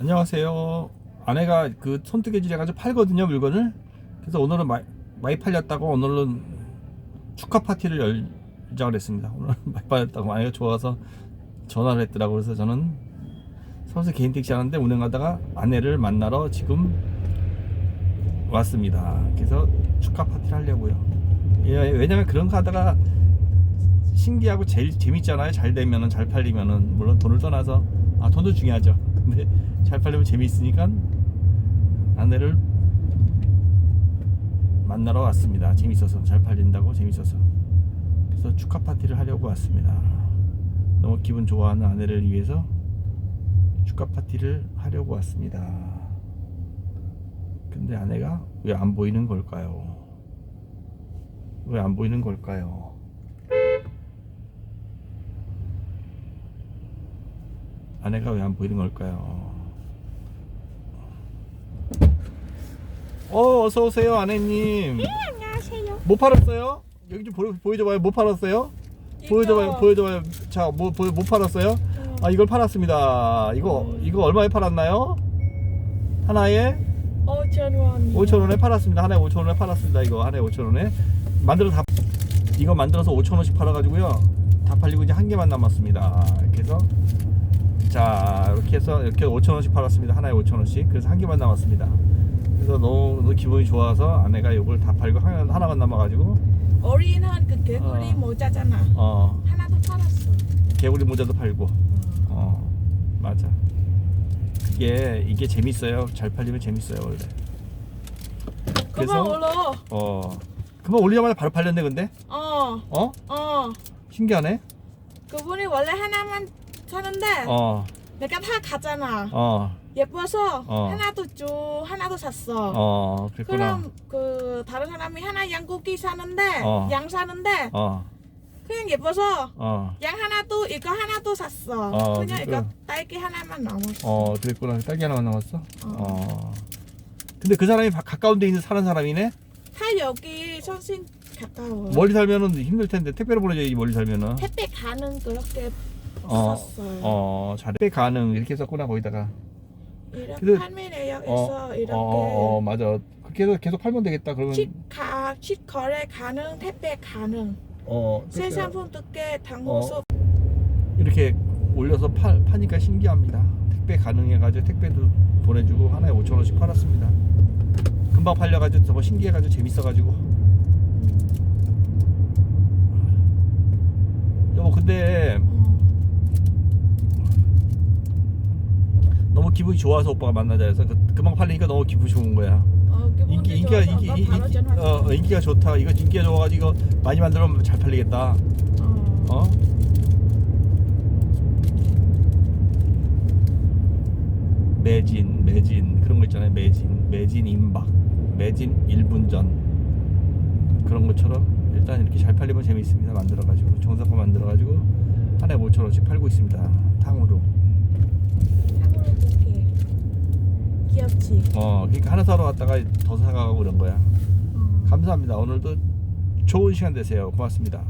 안녕하세요. 아내가 그 손뜨개질 해가지고 팔거든요 물건을. 그래서 오늘은 마, 많이 팔렸다고 오늘은 축하 파티를 열자고 했습니다. 오늘 많이 팔렸다고 아내가 좋아서 전화를 했더라고 그래서 저는 서울서 개인 택시 하는데 운행하다가 아내를 만나러 지금 왔습니다. 그래서 축하 파티를 하려고요. 예, 왜냐면 그런 거 하다가 신기하고 제일 재밌잖아요. 잘 되면은 잘 팔리면은 물론 돈을 떠나서 아 돈도 중요하죠. 근데 잘 팔리면 재미있으니까 아내를 만나러 왔습니다. 재밌어서 잘 팔린다고 재밌어서 그래서 축하 파티를 하려고 왔습니다. 너무 기분 좋아하는 아내를 위해서 축하 파티를 하려고 왔습니다. 근데 아내가 왜 안 보이는 걸까요? 왜 안 보이는 걸까요? 아내가 왜 안 보이는 걸까요? 어, 어서 오세요, 아내님. 안녕하세요. 뭐 팔았어요? 여기 좀 보여, 보여줘봐요. 뭐 팔았어요? 보여줘봐요, 보여줘봐요. 자, 뭐, 뭐, 뭐 팔았어요? 아, 이걸 팔았습니다. 이거, 이거 얼마에 팔았나요? 하나에 5천 원. 5,000원에 팔았습니다. 하나에 5,000원에 팔았습니다. 이거 하나에 5,000원에. 만들어 다, 이거 만들어서 5,000원씩 팔아가지고요. 다 팔리고 이제 한 개만 남았습니다. 이렇게 해서, 자, 이렇게 해서 이렇게 5,000원씩 팔았습니다. 하나에 5,000원씩. 그래서 한 개만 남았습니다. 그래서 너무, 너무 기분이 좋아서 아내가 이걸 다 팔고 하나, 하나만 남아가지고, 어린한 그 개구리 어. 모자잖아. 어, 하나도 팔았어. 개구리 모자도 팔고, 어, 맞아. 이게, 이게 재밌어요. 잘 팔리면 재밌어요, 원래. 그만 올라. 어, 금방 올리자마자 바로 팔렸네, 근데? 어, 어? 어. 신기하네? 그분이 원래 하나만 사는데 어, 내가 다 가잖아. 어, 예뻐서 어. 하나도 줘, 하나도 샀어. 어, 그랬구나. 그럼 그 다른 사람이 하나 양고기 사는데 어. 양 사는데 어, 그냥 예뻐서 어, 양 하나도 이거 하나도 샀어. 어, 그냥 그래. 이거 딸기 하나만 남았어. 어, 그랬구나. 딸기 하나만 남았어? 어. 근데 그 사람이 바- 가까운 데 있는 사는 사람이네? 다 여기 선신 가까워. 멀리 살면은 힘들 텐데, 택배로 보내줘야지, 멀리 살면은. 햇빛 가는 그렇게 어, 썼어요. 어, 잘해. 택배 가능, 이렇게 썼구나, 거기다가. 이렇게 근데- 판매 내역에서 이렇게 어, 어, 어, 맞아. 그렇게 해서 계속 팔면 되겠다, 그러면. 식가 식거래 가능, 택배 가능. 어, 새 택배- 상품 듣게 당호소 이렇게 올려서 파, 파니까 신기합니다. 택배 가능해가지고 택배도 보내주고 하나에 5천 원씩 팔았습니다. 금방 팔려가지고 저거 신기해가지고 재밌어가지고. 여보 근데 어. 너무 기분이 좋아서 오빠가 만나자 해서 그, 금방 팔리니까 너무 기분이 좋은 거야. 어, 인기 인기가 인기, 인기 전화 어, 어, 인기가 좋다. 이거 인기가 좋아가지고 이거 많이 만들면 잘 팔리겠다. 어. 어? 매진, 매진 그런 거 있잖아요. 매진, 매진 임박, 매진 1분 전 그런 것처럼 일단 이렇게 잘 팔리면 재밌습니다. 만들어가지고 정성껏 만들어가지고 하나에 5천 원씩 팔고 있습니다. 탕으로. 탕후루 귀엽지? 어, 그러니까 하나 사러 왔다가 더 사가고 그런 거야. 어. 감사합니다. 오늘도 좋은 시간 되세요. 고맙습니다.